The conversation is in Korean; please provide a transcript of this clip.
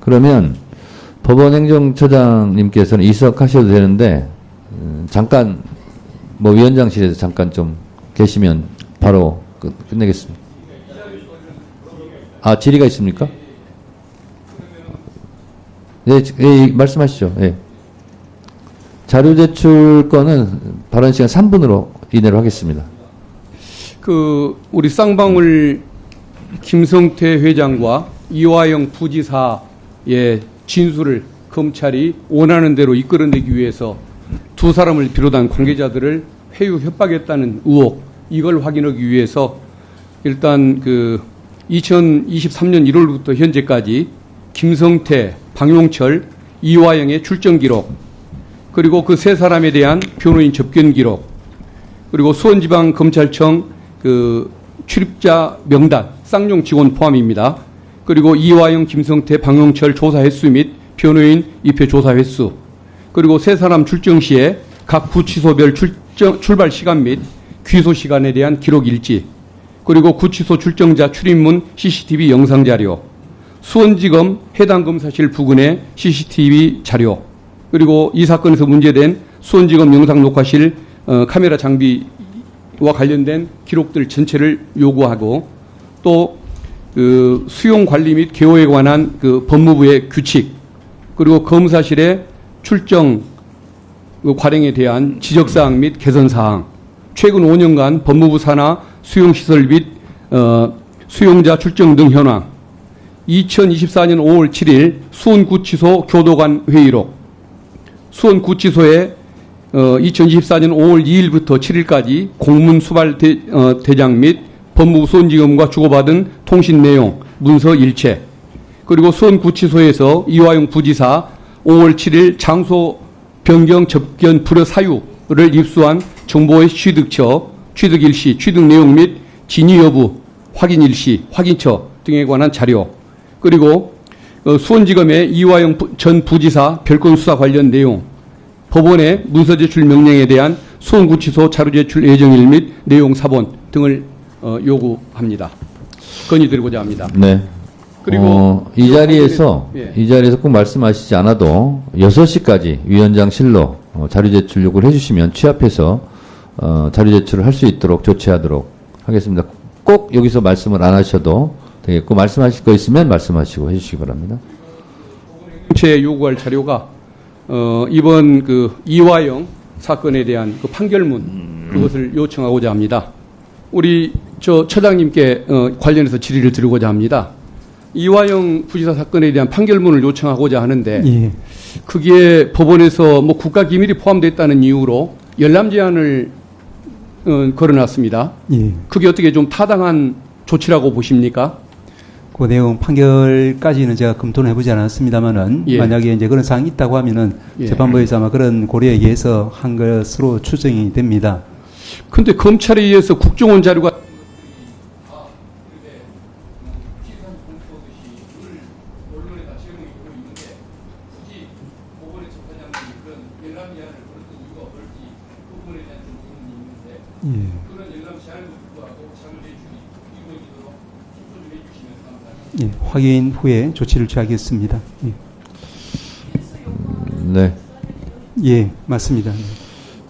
그러면 법원 행정처장님께서는 이석하셔도 되는데 음, 잠깐 뭐 위원장실에서 잠깐 좀 계시면 바로 끝, 끝내겠습니다. 아 질의가 있습니까? 네, 지- 예, 말씀하시죠. 예. 자료 제출 건은 발언 시간 3분으로 이내로 하겠습니다. 그 우리 쌍방울 김성태 회장과 이화영 부지사의 진술을 검찰이 원하는 대로 이끌어내기 위해서 두 사람을 비롯한 관계자들을 회유 협박했다는 의혹 이걸 확인하기 위해서 일단 그 2023년 1월부터 현재까지 김성태, 방용철, 이화영의 출정 기록 그리고 그 세 사람에 대한 변호인 접견 기록 그리고 수원지방검찰청 그 출입자 명단 쌍용 직원 포함입니다. 그리고 이화영, 김성태, 방영철 조사 횟수 및 변호인 입회 조사 횟수. 그리고 세 사람 출정 시에 각 구치소별 출정, 출발 시간 및 귀소 시간에 대한 기록 일지. 그리고 구치소 출정자 출입문 CCTV 영상 자료. 수원지검 해당 검사실 부근의 CCTV 자료. 그리고 이 사건에서 문제된 수원지검 영상 녹화실 어, 카메라 장비와 관련된 기록들 전체를 요구하고 또 그 수용 관리 및 개호에 관한 그 법무부의 규칙 그리고 검사실의 출정 그 관행에 대한 지적사항 및 개선사항 최근 5년간 법무부 산하 수용시설 및 어, 수용자 출정 등 현황 2024년 5월 7일 수원구치소 교도관 회의록 수원구치소에 어, 2024년 5월 2일부터 7일까지 공문 수발 대, 어, 대장 및 법무부 수원지검과 주고받은 통신 내용 문서 일체 그리고 수원구치소에서 이화영 부지사 5월 7일 장소 변경 접견 불허 사유를 입수한 정보의 취득처, 취득 일시, 취득 내용 및 진위 여부, 확인 일시, 확인처 등에 관한 자료 그리고 어, 수원지검의 이화영 부- 전 부지사 별건 수사 관련 내용 법원의 문서 제출 명령에 대한 수원구치소 자료 제출 예정일 및 내용 사본 등을 어, 요구합니다. 건의드리고자 합니다. 네. 그리고 어, 이 자리에서 예. 이 자리에서 꼭 말씀하시지 않아도 6시까지 위원장실로 어, 자료 제출 요구를 해주시면 취합해서 어, 자료 제출을 할 수 있도록 조치하도록 하겠습니다. 꼭 여기서 말씀을 안 하셔도 되겠고 말씀하실 거 있으면 말씀하시고 해주시기 바랍니다. 제 요구할 자료가 어, 이번 그 이화영 사건에 대한 그 판결문 그것을 요청하고자 합니다. 우리 저 처장님께 어, 관련해서 질의를 드리고자 합니다. 이화영 부지사 사건에 대한 판결문을 요청하고자 하는데 예. 그게 법원에서 뭐 국가 기밀이 포함됐다는 이유로 열람 제한을 어, 걸어놨습니다. 예. 그게 어떻게 좀 타당한 조치라고 보십니까? 그 내용 판결까지는 제가 검토는 해보지 않았습니다만은 예. 만약에 이제 그런 사항이 있다고 하면은 예. 재판부에서 아마 그런 고려에 의해서 한 것으로 추정이 됩니다. 근데 검찰에 의해서 국정원 자료가 예. 예. 확인 후에 조치를 취하겠습니다. 예. 네. 예, 맞습니다. 예.